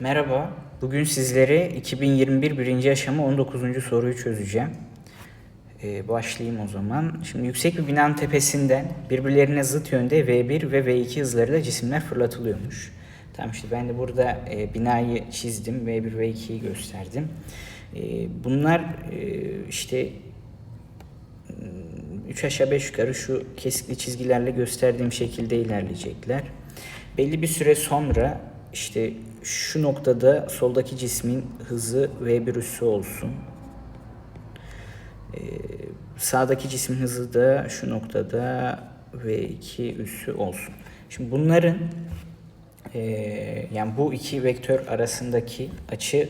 Merhaba, bugün sizlere 2021 birinci aşama 19. soruyu çözeceğim. Ee, başlayayım o zaman. Şimdi yüksek bir binanın tepesinden birbirlerine zıt yönde V1 ve V2 hızlarıyla cisimler fırlatılıyormuş. Tamam işte ben de burada e, binayı çizdim, V1 ve V2'yi gösterdim. E, bunlar e, işte 3 aşağı 5 yukarı şu kesikli çizgilerle gösterdiğim şekilde ilerleyecekler. Belli bir süre sonra işte şu noktada soldaki cismin hızı V1 üssü olsun. Ee, sağdaki cismin hızı da şu noktada V2 üssü olsun. Şimdi bunların ee, yani bu iki vektör arasındaki açı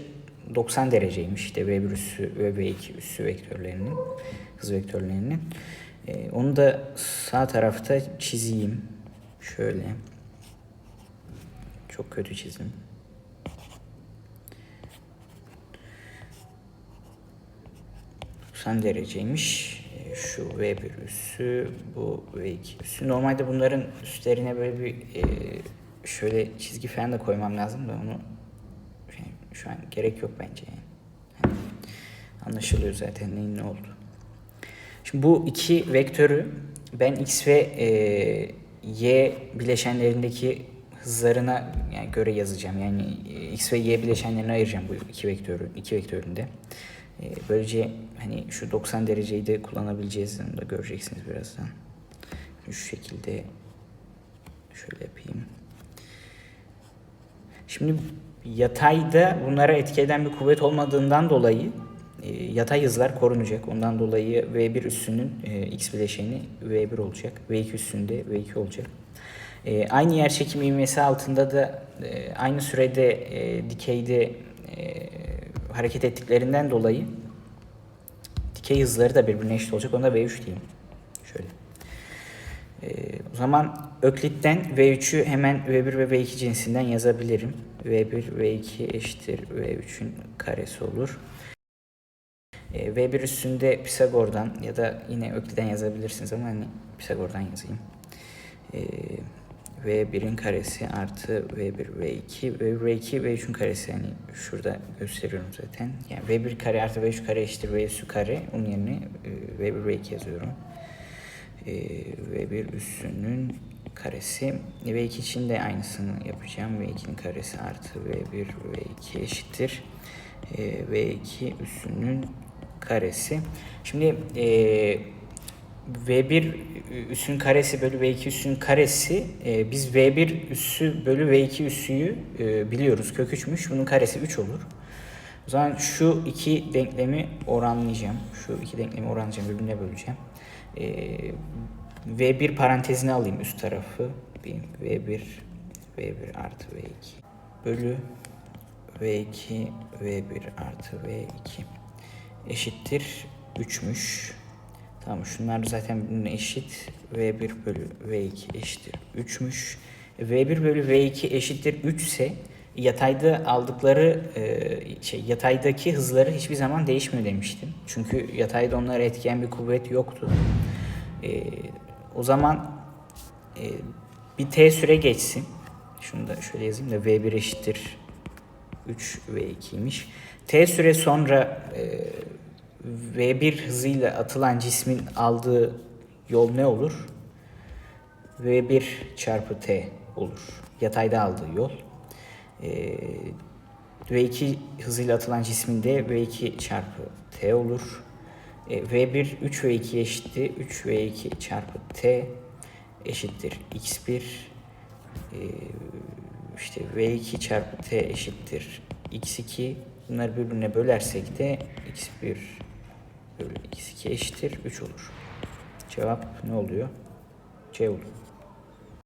90 dereceymiş işte V1 üssü ve V2 üssü vektörlerinin hız vektörlerinin. Ee, onu da sağ tarafta çizeyim. Şöyle. Çok kötü çizdim. ...90 dereceymiş. Ee, Şu V1 üssü, bu V2 üssü. Normalde bunların üstlerine böyle bir e, şöyle çizgi falan da koymam lazım da onu şey, şu an gerek yok bence. Hani anlaşılıyor zaten neyin ne oldu. Şimdi bu iki vektörü ben x ve e, y bileşenlerindeki hızlarına yani göre yazacağım. Yani e, x ve y bileşenlerine ayıracağım bu iki vektörü, iki vektöründe. E, böylece hani şu 90 dereceyi de kullanabileceğiz onu da göreceksiniz birazdan. Şu şekilde şöyle yapayım. Şimdi yatayda bunlara etki eden bir kuvvet olmadığından dolayı e, yatay hızlar korunacak. Ondan dolayı V1 üssünün x bileşeni V1 olacak. V2 üssünde V2 olacak. E, aynı yer çekimi ivmesi altında da e, aynı sürede e, dikeyde e, hareket ettiklerinden dolayı dikey hızları da birbirine eşit olacak. Ona V3 diyeyim. Şöyle. Ee, o zaman Öklit'ten V3'ü hemen V1 ve V2 cinsinden yazabilirim. V1, V2 eşittir V3'ün karesi olur. Ee, V1 üstünde Pisagor'dan ya da yine Öklit'ten yazabilirsiniz ama hani Pisagor'dan yazayım. Ee, V1'in karesi artı V1, V2, V1, V2, V3'ün karesi yani şurada gösteriyorum zaten. Yani V1 kare artı V3 kare eşittir V üssü kare. Onun yerine e, V1, V2 yazıyorum e, V1 üssünün karesi. V2 için de aynısını yapacağım. V2'nin karesi artı V1 V2 eşittir. E, V2 üssünün karesi. Şimdi e, V1 üssün karesi bölü V2 üssün karesi e, biz V1 üssü bölü V2 üssüyü e, biliyoruz. Kök 3'müş. Bunun karesi 3 olur. O zaman şu iki denklemi oranlayacağım. Şu iki denklemi oranlayacağım. Birbirine böleceğim. Ee, V1 parantezine alayım üst tarafı. V1 V1 artı V2 bölü V2 V1 artı V2 eşittir 3'müş. Tamam şunlar zaten birbirine eşit. V1 bölü V2 eşittir 3'müş. V1 bölü V2 eşittir 3 ise yatayda aldıkları e, şey yataydaki hızları hiçbir zaman değişmiyor demiştim. Çünkü yatayda onlara etkileyen bir kuvvet yoktu. E, o zaman e, bir t süre geçsin. Şunu da şöyle yazayım da v1 eşittir 3 v2'ymiş. T süre sonra v1 hızıyla atılan cismin aldığı yol ne olur? v1 çarpı t olur. Yatayda aldığı yol. E, V2 hızıyla atılan cisminde V2 çarpı T olur. E, V1 3 V2 eşittir. 3 V2 çarpı T eşittir X1. E, işte V2 çarpı T eşittir X2. Bunları birbirine bölersek de X1 bölü X2 eşittir 3 olur. Cevap ne oluyor? C olur.